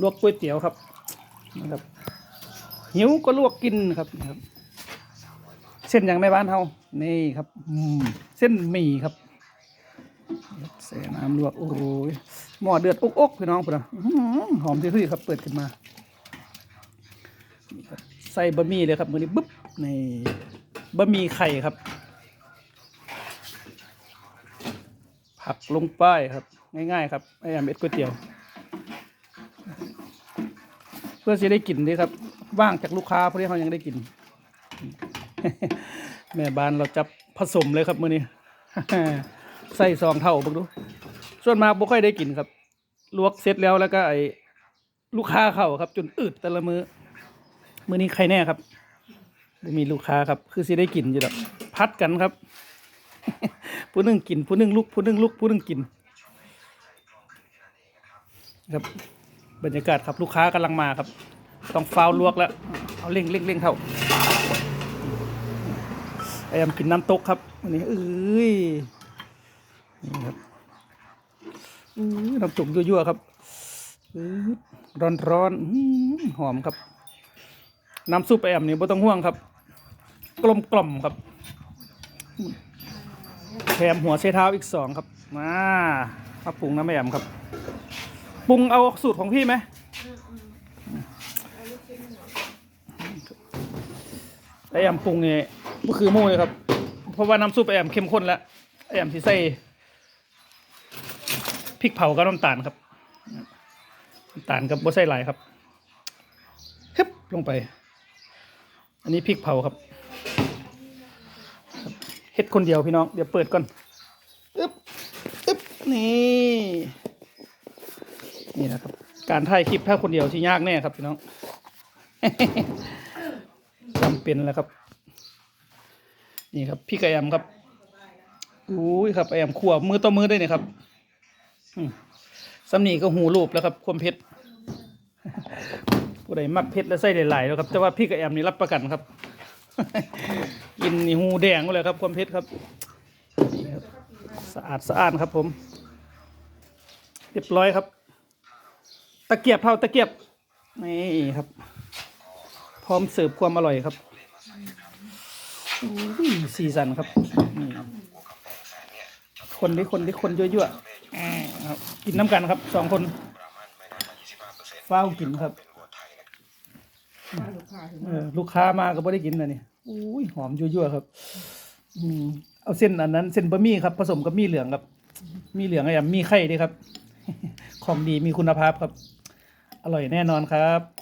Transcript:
ลวกก๋วยเตี๋ยวครับนะครับ หิวก็ลวกกินครับนะครับ เส้นอย่างในบ้านเฮานี่ครับอืมเส้นหมี่ครับใส่น้ำลวกโอ้ยหม้อเดือดอกๆพี่น้องพุ่นนะอื้อหือหอมที่ครับ เปิดขึ้นมาใส่บะหมี่เลยครับมือนี้บึ๊บนี่บะหมี่ไข่ครับ ผักลงไปครับ ง่ายๆครับไอ้เม็ดก๋วยเตี๋ยว เพื่อจะได้กินดีครับ ว่างจากลูกค้าพวกนี้เขายังได้กิน แม่บ้านเราจับผสมเลยครับมื้อนี้ใส่ซองเท่าบังดูส่วนมากบ่ค่อยได้กินครับ ลวกเสร็จแล้วแล้วก็ไอ้ลูกค้าเข้าครับ จนอืดแต่ละมือ้อมื้อนี้ใครแน่ครับมีลูกค้าครับ คือสิได้กินอยู่ดอกพัดกันครับ ผู้นึงกิน ผู้นึงลุก ผู้นึงลุก ผู้นึงกิน ครับ บรรยากาศครับลูกค้ากำลังมาครับ ต้องฟาวลวกแล้ว เอาเร่งเร่งเร่งเท่าไอ้ยำกินน้ำตกครับวันนี้เอ้ยนี่ครับน้ำตกยั่วๆครับร้อนร้อนหอมครับ น้ำซุปไอ้แอมนี่บ่ต้องห่วงครับ กลมกล่อมครับแถมหัวไชเท้าอีกสองครับมามาปรุงน้ำแอมครับ ปรุงเอาสูตรของพี่ไหมไอแอมปรุงเนี่ยก็คือมูเลยครับ เพราะว่าน้ำซุปไอแอมเข้มข้นแล้วไอแอมที่ใส่พริกเผากับน้ำตาลครับน้ำตาลกับบัใส่หลายครับฮึบลงไป อันนี้พริกเผาครับครับเฮ็ดคนเดียวพี่น้อง เดี๋ยวเปิดก่อนอึ๊บอึ๊บนี่ นี่นะครับ การถ่ายคลิปถ้าคนเดียวที่ยากแน่ครับพี่น้องจำเป็นแล้วครับ นี่ครับ พี่กระแอมครับอุ้ยครับไอแอมขัวมือต่อมือได้เนี่ยครับอืมสำนีก็หูรูปแล้วครับ ความเผ็ดผู้ใดมักเผ็ดและไส้หลายๆแล้วครับ แต่ว่าพี่กระแอมนี่รับประกันครับ กินนี่หูแดงเลยครับ ความเผ็ดครับนี่ครับสะอาดสะอาดครับผม เรียบร้อยครับ ตะเกียบเท่าตะเกียบนี่ครับ พร้อมเสิร์ฟความอร่อยครับสีสันครับนี่คนที่คนที่คนยั่วๆครับกินน้ำกันครับสองคนเฝ้ากินครับเออลูกค้ามาก็ไม่ได้กินนะนี่อุ้ยหอมยั่วๆครับ อืมเอาเส้นอันนั้น เส้นบะหมี่ครับ ผสมกับมี่เหลืองครับ มีเหลืองอะไรอะมีไข่ด้วยครับ ของดีมีคุณภาพครับ อร่อยแน่นอนครับ